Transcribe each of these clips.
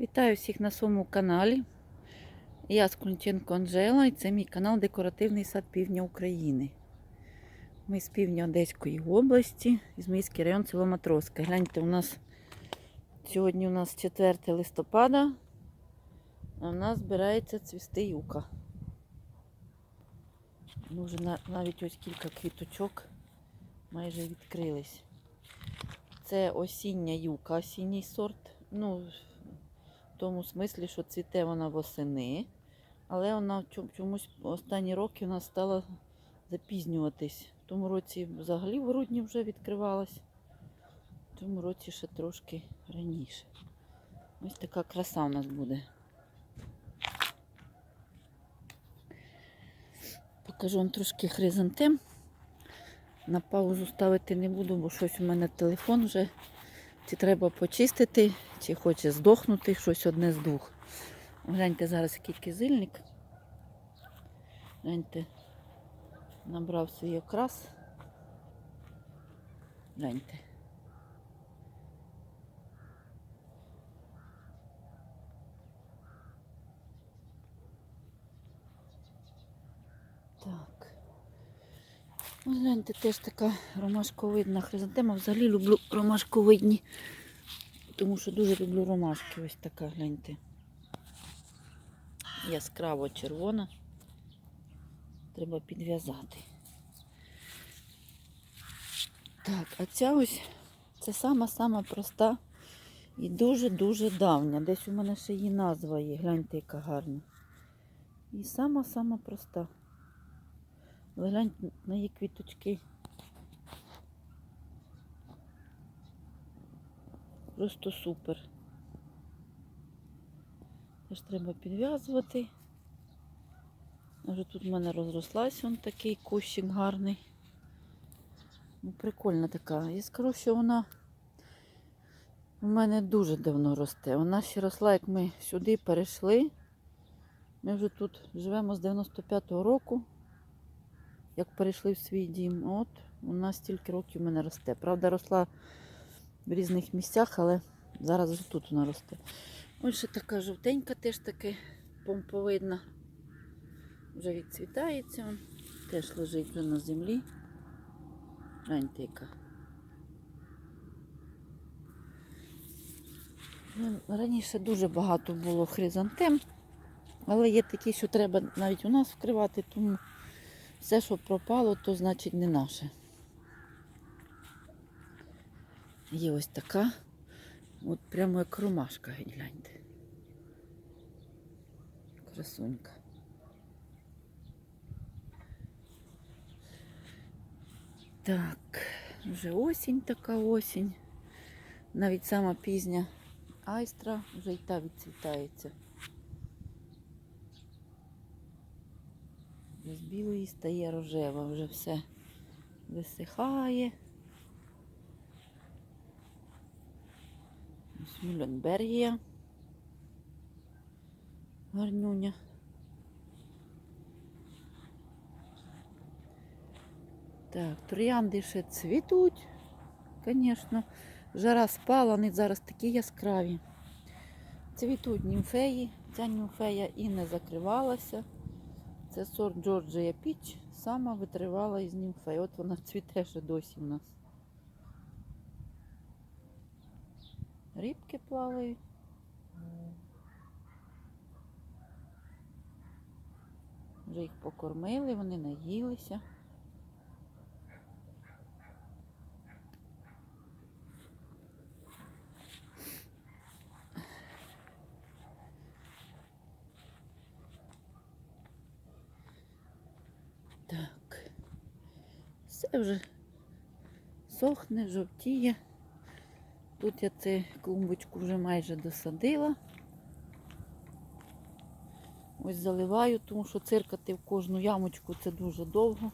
Вітаю всіх на своєму каналі. Я Скунченко Анжела і це мій канал Декоративний сад Півдня України. Ми з півдня Одеської області, Ізмаїльський район село Матроска. Гляньте, у нас сьогодні у нас 4 листопада, а в нас збирається цвісти юка. Ну, вже навіть ось кілька квіточок майже відкрились. Це осіння юка, осінній сорт. Ну, тому смислі, що цвіте вона восени, але вона чомусь останні роки вона стала запізнюватись. В тому році взагалі в грудні вже відкривалась. В цьому році ще трошки раніше. Ось така краса у нас буде. Покажу вам трошки хризантем. На паузу ставити не буду, бо щось у мене телефон вже чи треба почистити, чи хоче здохнути, щось одне з двох. Гляньте зараз, який кизильник. Гляньте, набрав свій окрас. Гляньте. Так. Ось гляньте, теж така ромашковидна хризантема. Взагалі люблю ромашковидні, тому що дуже люблю ромашки. Ось така, гляньте. Яскраво червона. Треба підв'язати. Так, а ця ось це сама-сама проста і дуже-дуже давня. Десь у мене ще її назва є. Гляньте, яка гарна. І сама-сама проста. Гляньте на її квіточки. Просто супер. Теж треба підв'язувати. Вже тут в мене розрослась он такий кущик гарний. Ну, прикольна така. Я скажу, що вона у мене дуже давно росте. Вона ще росла, як ми сюди перейшли. Ми вже тут живемо з 95-го року як перейшли в свій дім. От у нас стільки років в мене росте. Правда, росла в різних місцях, але зараз вже тут вона росте. Ось ще така жовтенька, теж таки помповидна. Вже відцвітається. Теж лежить вже на землі. Гляньте яка. Ну, Раніше дуже багато було хризантем, але є такі, що треба навіть у нас вкривати, тому все, що пропало, то значить не наше. Є ось така, от прямо як ромашка, гляньте. Красунька. Так, вже осінь така осінь. Навіть сама пізня айстра вже й та відцвітається. З білої стає рожева, вже все висихає. Ось Мюлленбергія. Гарнюня. Так, троянди ще цвітуть, звісно. Жара спала, вони зараз такі яскраві. Цвітуть німфеї. Ця німфея і не закривалася. Це сорт Джорджія Піч, сама витривала із німфей. От вона цвіте ще досі в нас. Рибки плавають. Вже їх покормили, вони наїлися. Так. Все вже сохне, жовтіє. Тут я цю клумбочку вже майже досадила. Ось заливаю, тому що циркати в кожну ямочку це дуже довго.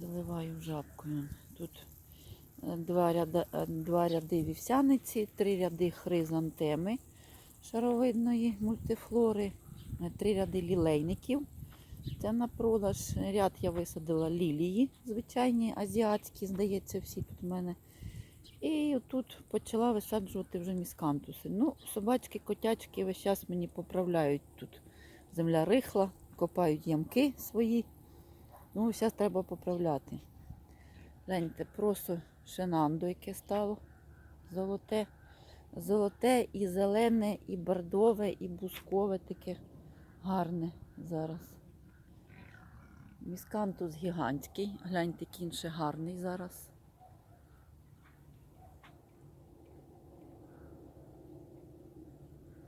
Заливаю жабкою. Тут е, два ряди, е, два ряди вівсяниці, три ряди хризантеми шаровидної мультифлори, е, три ряди лілейників. Це на продаж. Ряд я висадила лілії, звичайні, азіатські, здається, всі тут в мене. І тут почала висаджувати вже міскантуси. Ну, собачки, котячки весь час мені поправляють тут. Земля рихла, копають ямки свої. Ну, зараз треба поправляти. Гляньте, просто шинандо, яке стало. Золоте. Золоте і зелене, і бордове, і бускове таке гарне зараз. Міскантус гігантський. Гляньте, кін ще гарний зараз.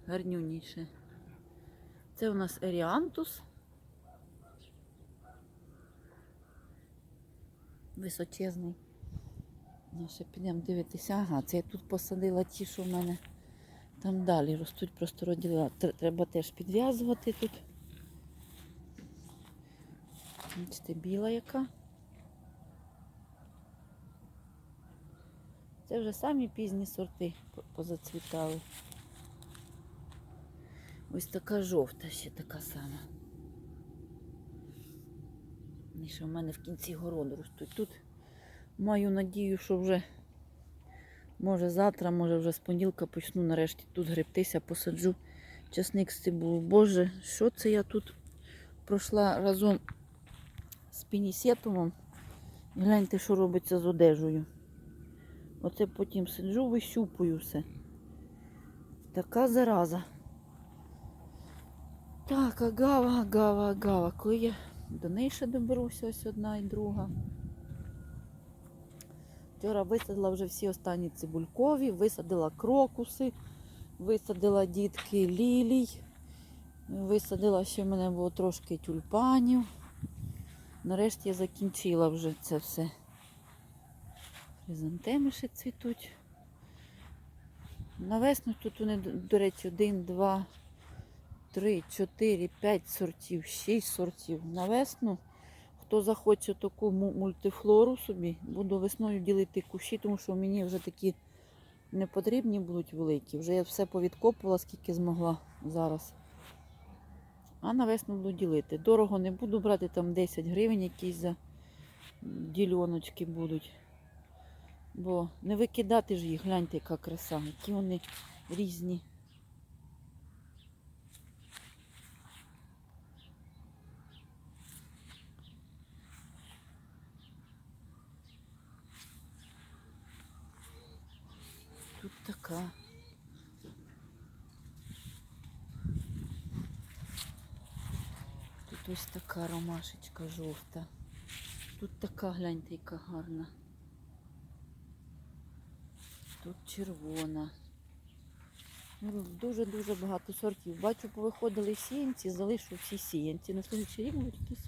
Гарнюніше. Це у нас еріантус. Височезний. Ну, ще підемо дивитися. Ага, це я тут посадила ті, що в мене там далі ростуть, просто родила. Тр- Треба теж підв'язувати тут. Бачите, біла яка. Це вже самі пізні сорти позацвітали. Ось така жовта ще така сама. І ще в мене в кінці городу ростуть. Тут маю надію, що вже може завтра, може вже з понеділка почну нарешті тут гребтися, посаджу часник з цибулю. Боже, що це я тут пройшла разом з пінісетумом. Гляньте, що робиться з одежею. Оце потім сиджу, вищупую все. Така зараза. Так, агава, агава, агава. Коли я до неї ще доберуся, ось одна і друга. Вчора висадила вже всі останні цибулькові, висадила крокуси, висадила дітки лілій, висадила ще в мене було трошки тюльпанів. Нарешті я закінчила вже це все. Хризантеми ще цвітуть. На весну тут вони, до речі, один, два, три, чотири, п'ять сортів, шість сортів. На весну, хто захоче таку мультифлору собі, буду весною ділити кущі, тому що мені вже такі не потрібні будуть великі. Вже я все повідкопувала, скільки змогла зараз. А на весну буду ділити. Дорого не буду брати, там 10 гривень якісь за дільоночки будуть. Бо не викидати ж їх, гляньте, яка краса, які вони різні. Тут така. Ось така ромашечка жовта. Тут така, гляньте, яка гарна. Тут червона. Ну, Дуже-дуже багато сортів. Бачу, повиходили сіянці, залишу всі сіянці. На слідчий рік будуть якісь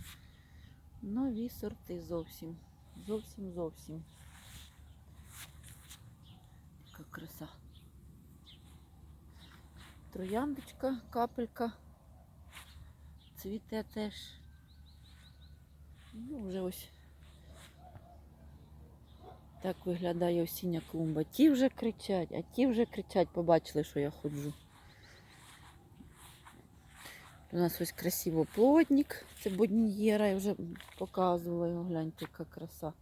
нові сорти зовсім. Зовсім зовсім. Така краса. Трояндочка, капелька. Цвіте теж. Ну, вже ось так виглядає осіння клумба. Ті вже кричать, а ті вже кричать, побачили, що я ходжу. У нас ось красиво плотник. Це бодньєра, я вже показувала його. Гляньте, яка краса.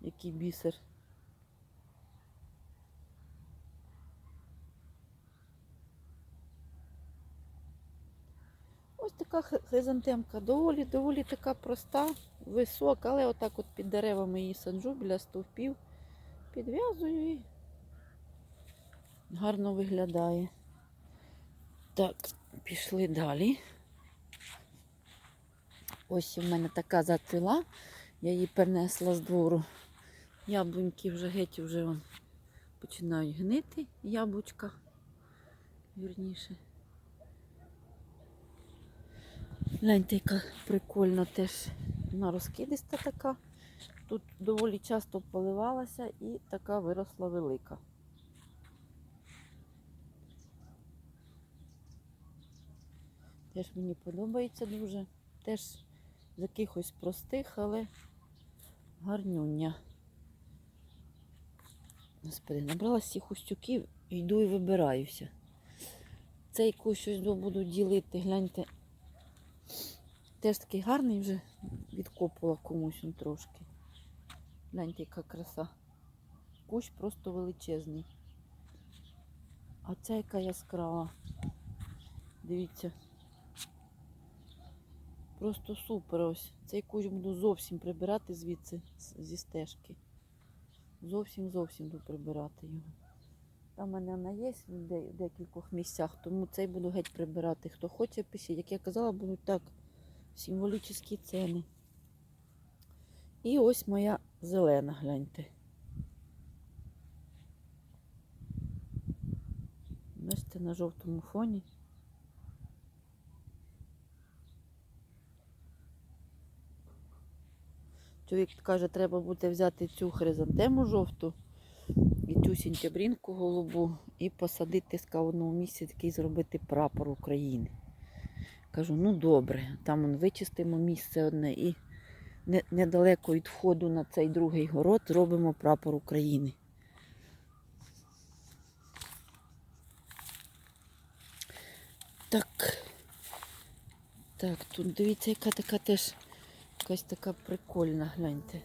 Який бісер. Така хризантемка, доволі, доволі така проста, висока, але отак от під деревами її саджу біля стовпів. Підв'язую і гарно виглядає. Так, пішли далі. Ось у мене така зацвіла. Я її перенесла з двору. Яблуньки вже геть вже починають гнити. Яблучка, вірніше. Гляньте, яка прикольна теж вона розкидиста така. Тут доволі часто поливалася і така виросла велика. Теж мені подобається дуже. Теж з якихось простих, але гарнюня. Господи, набрала всіх устюків, йду і вибираюся. Цей кущ щось буду ділити, гляньте. Теж такий гарний вже відкопувала комусь он трошки. Гляньте, яка краса. кущ просто величезний. А ця яка яскрава. Дивіться. Просто супер ось. Цей кущ буду зовсім прибирати звідси зі стежки. Зовсім зовсім буду прибирати його. Там в мене вона є в декількох місцях, тому цей буду геть прибирати. Хто хоче, пишіть. Як я казала, будуть так символічні ціни. І ось моя зелена, гляньте. Бачите, на жовтому фоні. Чоловік каже, треба буде взяти цю хризантему жовту і цю сентябрінку голубу і посадити сказав, в одному такий зробити прапор України. Кажу, ну добре, там он вичистимо місце одне і не- недалеко від входу на цей другий город зробимо прапор України. Так. Так, тут дивіться, яка така теж якась така прикольна, гляньте.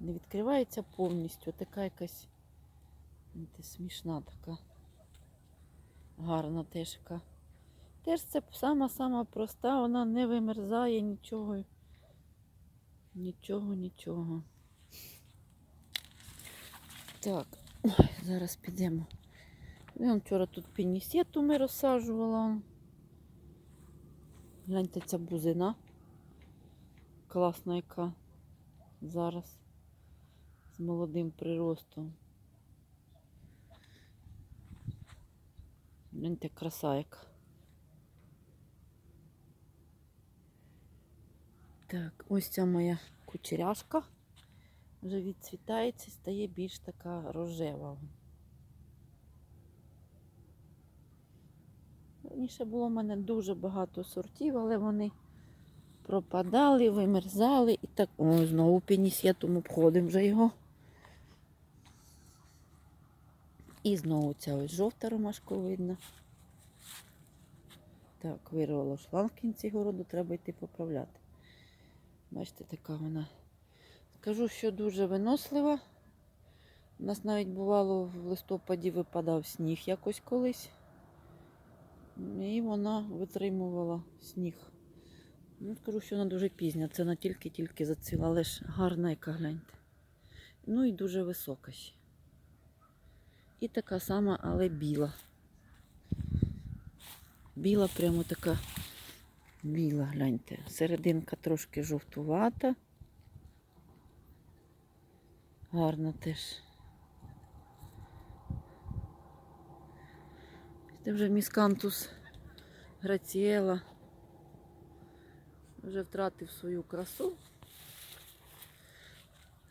Не відкривається повністю, така якась смішна така. Гарна теж яка. Теж це сама-сама проста, вона не вимерзає нічого. Нічого, нічого. Так, ой, зараз підемо. Я вчора тут пінісету ми розсаджувала. Гляньте, ця бузина. Класна яка зараз з молодим приростом. Гляньте, краса яка. Так, ось ця моя кучеряшка вже відцвітається і стає більш така рожева. Раніше було в мене дуже багато сортів, але вони пропадали, вимерзали і так. О, знову пінісетом обходимо вже його. І знову ця ось жовта ромашковидна. Так, вирвало шланг в кінці городу, треба йти поправляти. Бачите, така вона. Скажу, що дуже винослива. У нас навіть бувало в листопаді випадав сніг якось колись. І вона витримувала сніг. Ну, скажу, що вона дуже пізня. Це вона тільки-тільки зацвіла, але ж гарна, яка гляньте. Ну і дуже висока ще. І така сама, але біла. Біла, прямо така біла, гляньте. Серединка трошки жовтувата. Гарна теж. Це вже міскантус граціела. Вже втратив свою красу.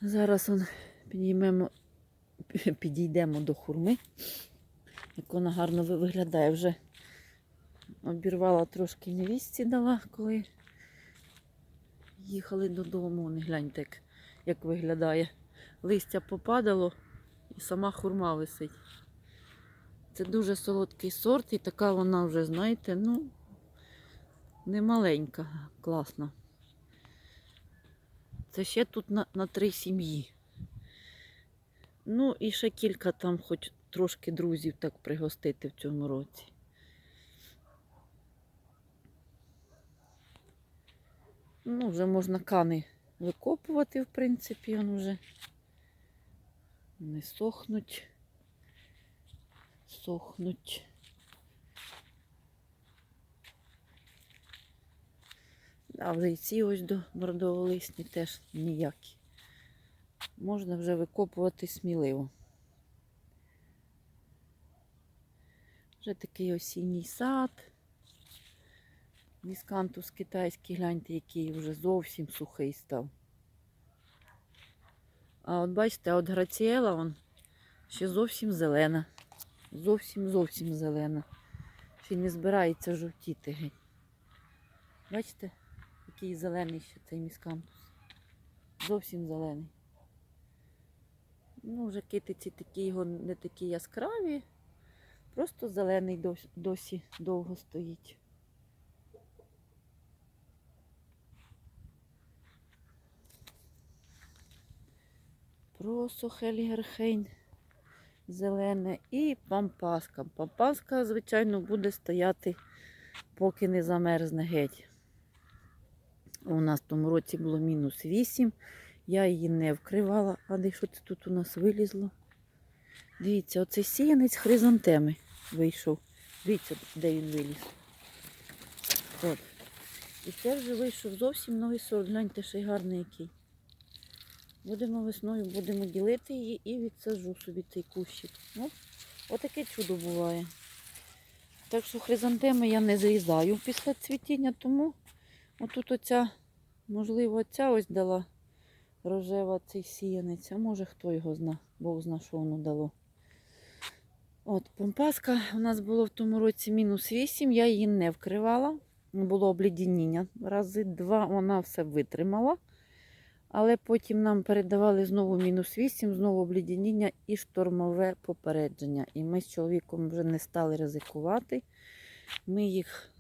Зараз он підіймемо, підійдемо до хурми. Як вона гарно виглядає. Вже обірвала трошки невістці дала, коли їхали додому. Вон, гляньте, як, як виглядає. Листя попадало і сама хурма висить. Це дуже солодкий сорт, і така вона вже, знаєте, ну, не маленька, класна. Це ще тут на, на три сім'ї. Ну, і ще кілька там, хоч трошки друзів так пригостити в цьому році. Ну, вже можна кани викопувати, в принципі, він вже не сохнуть. Сохнуть. А вже і ці ось до бордоволисні теж ніякі. Можна вже викопувати сміливо. Вже такий осінній сад. Міскантус китайський, гляньте, який вже зовсім сухий став. А от бачите, от граціела он ще зовсім зелена. Зовсім зовсім зелена. Ще не збирається жовтіти геть. Бачите, який зелений ще цей міскантус. Зовсім зелений. Ну, вже китиці такі його не такі яскраві. Просто зелений досі довго стоїть. Просто Хельгерхейн зелене і пампаска. Пампаска, звичайно, буде стояти, поки не замерзне геть. У нас в тому році було мінус 8. Я її не вкривала. А де що це тут у нас вилізло? Дивіться, оцей сіянець хризантеми вийшов. Дивіться, де він виліз. От. І це вже вийшов зовсім новий сорт. Гляньте, ще й гарний який. Будемо весною, будемо ділити її і відсаджу собі цей кущик. Ну, отаке чудо буває. Так що хризантеми я не зрізаю після цвітіння, тому отут оця, можливо, ця ось дала рожева цей сіянець, а може хто його зна, Бог зна, що воно дало. От, помпаска у нас було в тому році мінус 8, я її не вкривала. Було обледеніння. Рази два вона все витримала. Але потім нам передавали знову мінус 8, знову обледеніння і штормове попередження. І ми з чоловіком вже не стали ризикувати. Ми їх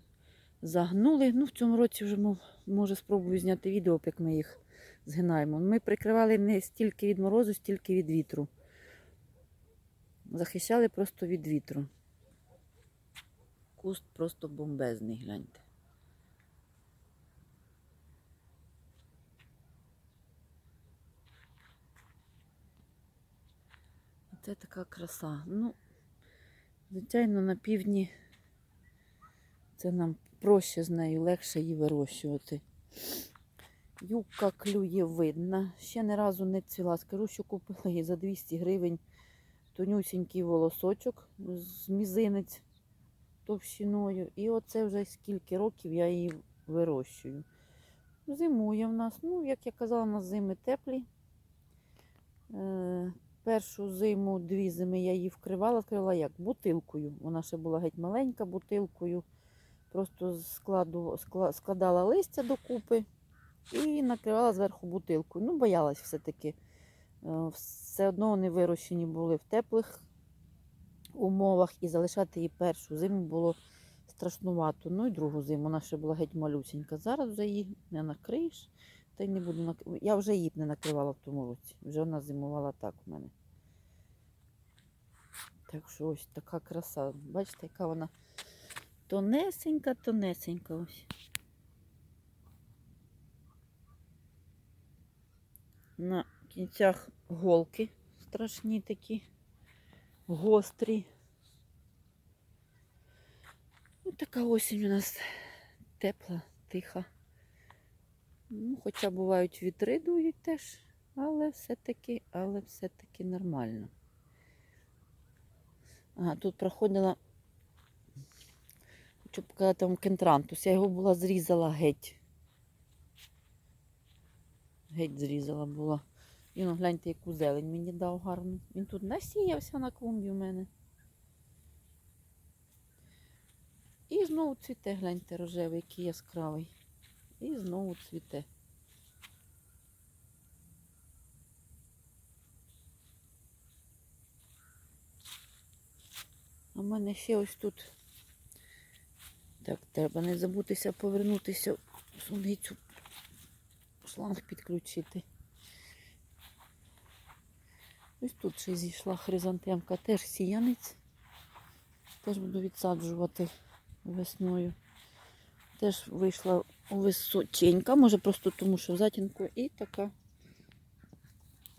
загнули. Ну, в цьому році вже може спробую зняти відео, як ми їх згинаємо. Ми прикривали не стільки від морозу, стільки від вітру. Захищали просто від вітру. Куст просто бомбезний, гляньте. Це така краса. Ну, звичайно, на півдні це нам проще з нею, легше її вирощувати. Юбка клює видна. Ще не разу не цвіла. Скажу, що купила її за 200 гривень тонюсінький волосочок з мізинець товщиною. І оце вже скільки років я її вирощую. Зимує в нас. Ну, як я казала, у нас зими теплі. Першу зиму, дві зими я її вкривала, вкривала як? Бутилкою. Вона ще була геть маленька, бутилкою. Просто складу, скла- складала листя докупи і накривала зверху бутилкою. Ну, боялась все-таки. Е, Все одно вони вирощені були в теплих умовах і залишати її першу зиму було страшнувато. Ну і другу зиму вона ще була геть малюсенька. Зараз вже її не накриєш. Та й не буду нак... Я вже її б не накривала в тому році. Вже вона зимувала так у мене. Так що ось така краса. Бачите, яка вона тонесенька, тонесенька ось. На кінцях голки страшні такі, гострі. Ну, така осінь у нас тепла, тиха. Ну, хоча бувають вітри дують теж, але все-таки, але все-таки нормально. Ага, тут проходила, хочу показати вам кентрантус. Я його була зрізала геть. Геть зрізала була. І ну, гляньте, яку зелень мені дав гарну. Він тут насіявся на клумбі в мене. І знову цвіте, гляньте, рожевий, який яскравий. І знову цвіте. А мене ще ось тут. Так, треба не забутися повернутися в суницю, шланг підключити. Ось тут ще зійшла хризантемка, теж сіянець. Теж буду відсаджувати весною. Теж вийшла височенька, може просто тому, що в затінку і така.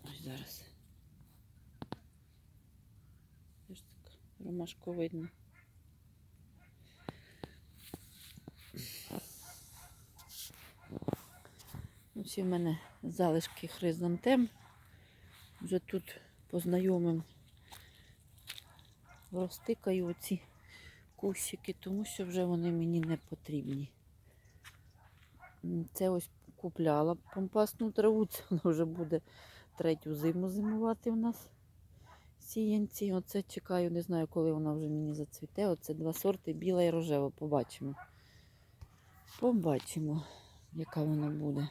Ось зараз. Теж так ромашко видно. Ось у мене залишки хризантем. Вже тут по знайомим розтикаю оці кущики, тому що вже вони мені не потрібні. Це ось купляла помпасну траву, це вона вже буде третю зиму зимувати в нас. Сіянці. Оце чекаю, не знаю, коли вона вже мені зацвіте. Оце два сорти, біла і рожева. Побачимо. Побачимо, яка вона буде.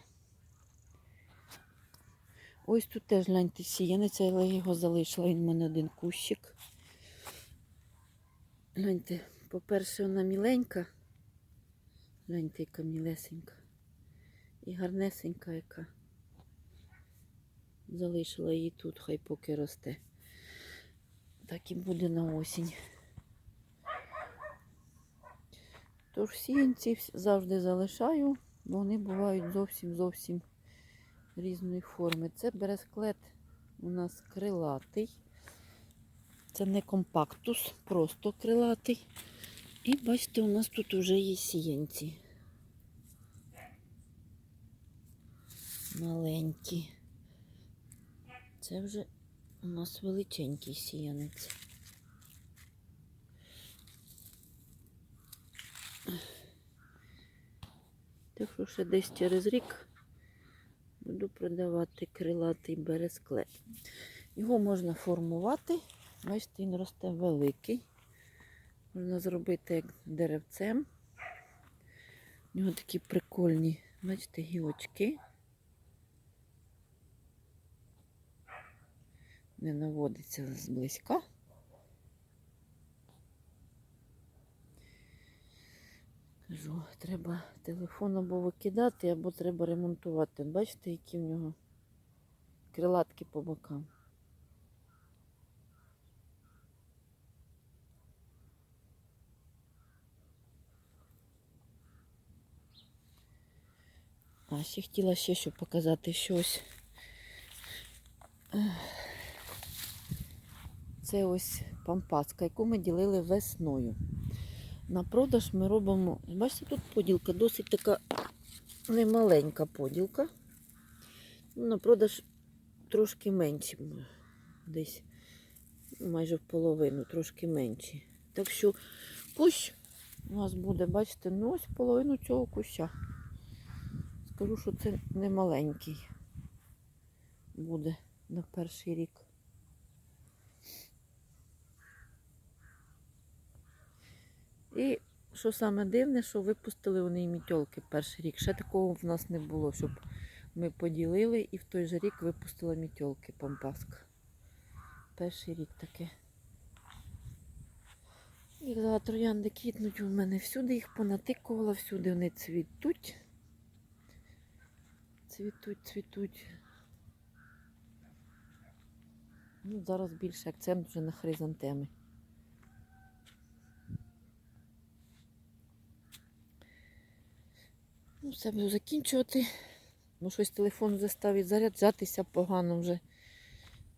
Ось тут теж гляньте сіянець, але я його залишила. Він в мене один кущик. Гляньте, по-перше, вона міленька. Гляньте, яка мілесенька. І гарнесенька яка. Залишила її тут, хай поки росте. Так і буде на осінь. Тож сіянці завжди залишаю, бо вони бувають зовсім зовсім різної форми. Це бересклет у нас крилатий. Це не компактус, просто крилатий. І бачите, у нас тут вже є сіянці. Маленькі. Це вже у нас величенький сіянець. Так що ще десь через рік буду продавати крилатий бересклет. Його можна формувати. Бачите, він росте великий. Можна зробити як деревцем. У нього такі прикольні, бачите, гілочки. Не наводиться зблизька. Кажу, треба телефон або викидати, або треба ремонтувати. Бачите, які в нього крилатки по бокам. А ще хотіла ще що показати щось. Ех. Це ось пампаска, яку ми ділили весною. На продаж ми робимо, бачите, тут поділка досить така немаленька поділка. Ну, На продаж трошки менші, десь майже в половину, трошки менші. Так що кущ у нас буде, бачите, ну ось половину цього куща. Скажу, що це не маленький буде на перший рік. І що саме дивне, що випустили вони і мітьолки перший рік. Ще такого в нас не було, щоб ми поділили і в той же рік випустила мітьолки пампаска. Перший рік таке. І зараз троянди квітнуть у мене всюди, їх понатикувала, всюди вони цвітуть. Цвітуть, цвітуть. Ну, зараз більше акцент вже на хризантеми. Ну, все буду закінчувати. Бо щось телефон застав і заряджатися погано вже.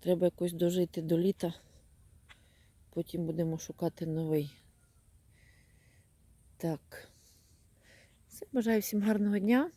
Треба якось дожити до літа. Потім будемо шукати новий. Так. Все, бажаю всім гарного дня.